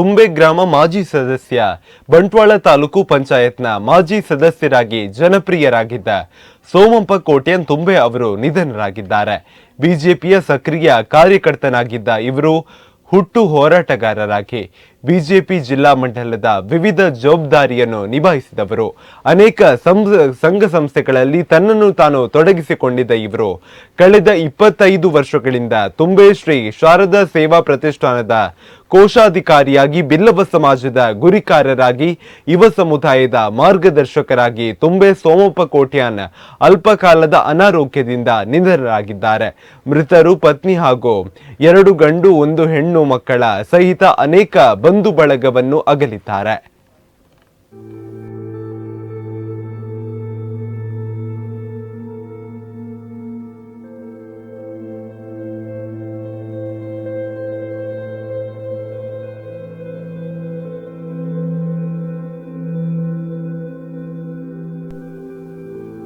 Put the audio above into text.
ತುಂಬೆ ಗ್ರಾಮ ಮಾಜಿ ಸದಸ್ಯ ಬಂಟ್ವಾಳ ತಾಲೂಕು ಪಂಚಾಯತ್ನ ಮಾಜಿ ಸದಸ್ಯರಾಗಿ ಜನಪ್ರಿಯರಾಗಿದ್ದ ಸೋಮಪ್ಪ ಕೋಟ್ಯನ್ ತುಂಬೆ ಅವರು ನಿಧನರಾಗಿದ್ದಾರೆ. ಬಿಜೆಪಿಯ ಸಕ್ರಿಯ ಕಾರ್ಯಕರ್ತನಾಗಿದ್ದ ಇವರು ಹುಟ್ಟು ಹೋರಾಟಗಾರರಾಗಿ ಬಿಜೆಪಿ ಜಿಲ್ಲಾ ಮಂಡಲದ ವಿವಿಧ ಜವಾಬ್ದಾರಿಯನ್ನು ನಿಭಾಯಿಸಿದವರು. ಅನೇಕ ಸಂಘ ಸಂಸ್ಥೆಗಳಲ್ಲಿ ತನ್ನನ್ನು ತಾನು ತೊಡಗಿಸಿಕೊಂಡಿದ್ದ ಇವರು. ಕಳೆದ ಇಪ್ಪತ್ತೈದು ವರ್ಷಗಳಿಂದ ತುಂಬೆ ಶ್ರೀ ಶಾರದಾ ಸೇವಾ ಪ್ರತಿಷ್ಠಾನದ ಕೋಶಾಧಿಕಾರಿಯಾಗಿ ಬಿಲ್ಲವ ಸಮಾಜದ ಗುರಿಕಾರರಾಗಿ, ಯುವ ಸಮುದಾಯದ ಮಾರ್ಗದರ್ಶಕರಾಗಿ ತುಂಬೆ ಸೋಮಪ್ಪ ಕೋಟ್ಯಾನ್ ಅಲ್ಪಕಾಲದ ಅನಾರೋಗ್ಯದಿಂದ ನಿಧನರಾಗಿದ್ದಾರೆ. ಮೃತರು ಪತ್ನಿ ಹಾಗೂ ಎರಡು ಗಂಡು, ಒಂದು ಹೆಣ್ಣು ಮಕ್ಕಳ ಸಹಿತ ಅನೇಕ ಬಂಧು ಬಳಗವನ್ನು ಅಗಲಿದ್ದಾರೆ.